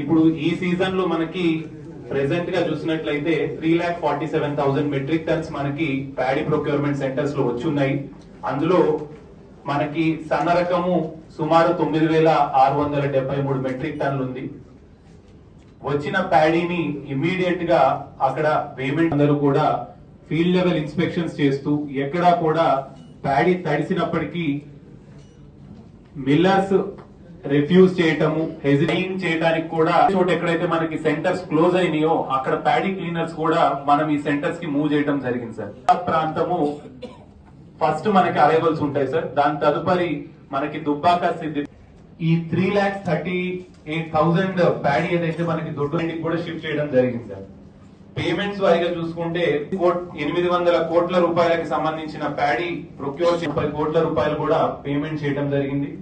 ఇప్పుడు ఈ సీజన్లో మనకి ప్రెసెంట్గా చూసినట్లయితే three lakh forty seven thousand metric tons మనకి ప్యాడీ ప్రొక్యూర్మెంట్ సెంటర్స్లో వచ్చున్నాయి అందులో మనకి సన్న రకము సుమారు తొమ్మిది వేల ఆరు వందల డెబ్బై మూడు మెట్రిక్ టన్నులు ఉంది. వచ్చిన ప్యాడీని ఇమీడియట్గా అక్కడ పేమెంట్ అందరూ కూడా ఫీల్డ్ లెవెల్ ఇన్స్పెక్షన్స్ చేస్తూ ఎక్కడా కూడా ప్యాడీ తడిసినప్పటికీ మిల్లర్స్ రిఫ్యూజ్ చేయటము హెజిటేట్ చేయడానికి కూడా చోట ఎక్కడైతే మనకి సెంటర్స్ క్లోజ్ అయినాయో అక్కడ ప్యాడీ క్లీనర్స్ కూడా మనం ఈ సెంటర్స్కి మూవ్ చేయడం జరిగింది సార్. ఆ ప్రాంతము ఫస్ట్ మనకి అరైవల్స్ ఉంటాయి సార్. దాని తదుపరి మనకి దుబ్బాక సిద్ధి. ఈ three lakhs thirty eight thousand paddy ఏదైతే మనకి దొడ్డు కూడా షిఫ్ట్ చేయడం జరిగింది సార్. పేమెంట్స్ వారిగా చూసుకుంటే కోట్- ఎనిమిది వందల కోట్ల రూపాయలకి సంబంధించిన ప్యాడీ ప్రొక్యూర్ ముప్పై కోట్ల రూపాయలు కూడా పేమెంట్ చేయడం జరిగింది.